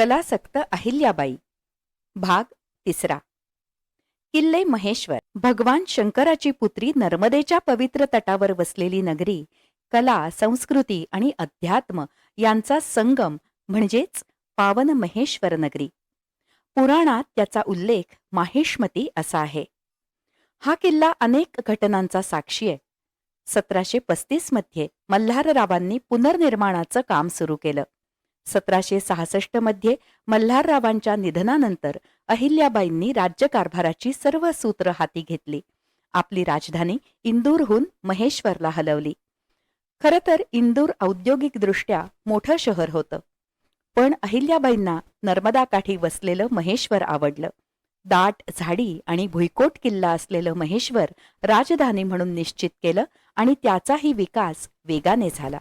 कलासक्त अहिल्याबाई. भाग तिसरा. किल्ले महेश्वर. भगवान शंकराची पुत्री नर्मदेच्या पवित्र तटावर वसलेली नगरी कला संस्कृती आणि अध्यात्म यांचा संगम म्हणजेच पावन महेश्वर नगरी. पुराणात त्याचा उल्लेख माहेश्मती असा आहे. हा किल्ला अनेक घटनांचा साक्षी आहे. सतराशे पस्तीसमध्ये मल्हाररावांनी पुनर्निर्माणाचं काम सुरू केलं. सतराशे सहासष्टमध्ये मल्हाररावांच्या निधनानंतर अहिल्याबाईंनी राज्यकारभाराची सर्व सूत्र हाती घेतली. आपली राजधानी इंदूरहून महेश्वरला हलवली. खरं तर इंदूर औद्योगिकदृष्ट्या मोठं शहर होतं. पण अहिल्याबाईंना नर्मदाकाठी वसलेलं महेश्वर आवडलं. दाट झाडी आणि भुईकोट किल्ला असलेलं महेश्वर राजधानी म्हणून निश्चित केलं आणि त्याचाही विकास वेगाने झाला.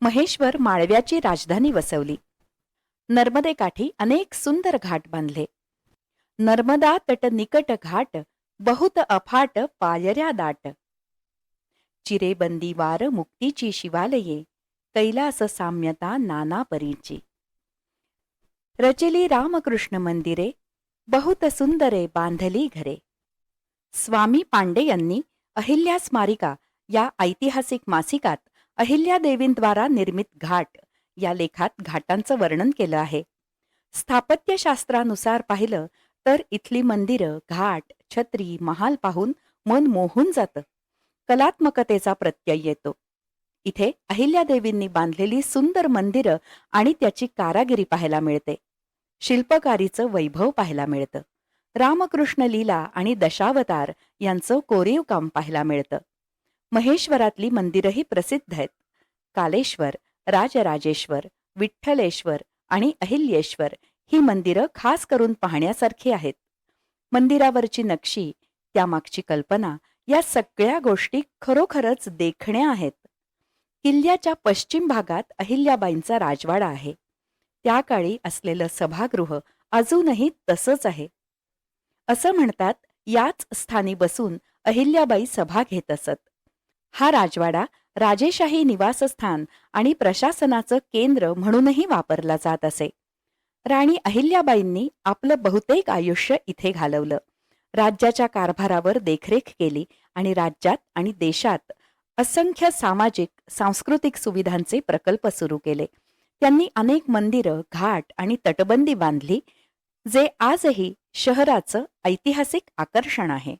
महेश्वर माळव्याची राजधानी वसवली. नर्मदेकाठी अनेक सुंदर घाट बांधले. नर्मदा तट निकट घाट बहुत अफाट पायऱ्या दाट. चिरेबंदीवार मुक्तीची शिवालये कैलास साम्यता नाना परीची. रचली रामकृष्ण मंदिरे बहुत सुंदरे बांधली घरे. स्वामी पांडे यांनी अहिल्या स्मारिका या ऐतिहासिक मासिकात अहिल्यादेवींद्वारा निर्मित घाट या लेखात घाटांचं वर्णन केलं आहे. स्थापत्यशास्त्रानुसार पाहिलं तर इथली मंदिरं घाट छत्री महाल पाहून मन मोहून जातं. कलात्मकतेचा प्रत्यय येतो. इथे अहिल्यादेवींनी बांधलेली सुंदर मंदिरं आणि त्याची कारागिरी पाहायला मिळते. शिल्पकारीचं वैभव पाहायला मिळतं. रामकृष्ण लीला आणि दशावतार यांचं कोरीव काम पाहायला मिळतं. महेश्वरातली मंदिरंही प्रसिद्ध आहेत. कालेश्वर राजराजेश्वर विठ्ठलेश्वर आणि अहिल्येश्वर ही मंदिरं खास करून पाहण्यासारखी आहेत. मंदिरावरची नक्षी त्यामागची कल्पना या सगळ्या गोष्टी खरोखरच देखण्या आहेत. किल्ल्याच्या पश्चिम भागात अहिल्याबाईंचा राजवाडा आहे. त्या काळी असलेलं सभागृह अजूनही तसंच आहे. असं म्हणतात याच स्थानी बसून अहिल्याबाई सभा घेत असत. हा राजवाडा राजेशाही निवासस्थान आणि प्रशासनाचं केंद्र म्हणूनही वापरला जात असे. राणी अहिल्याबाईंनी आपलं बहुतेक आयुष्य इथे घालवलं. राज्याच्या कारभारावर देखरेख केली आणि राज्यात आणि देशात असंख्य सामाजिक सांस्कृतिक सुविधांचे प्रकल्प सुरू केले. त्यांनी अनेक मंदिरं घाट आणि तटबंदी बांधली जे आजही शहराचं ऐतिहासिक आकर्षण आहे.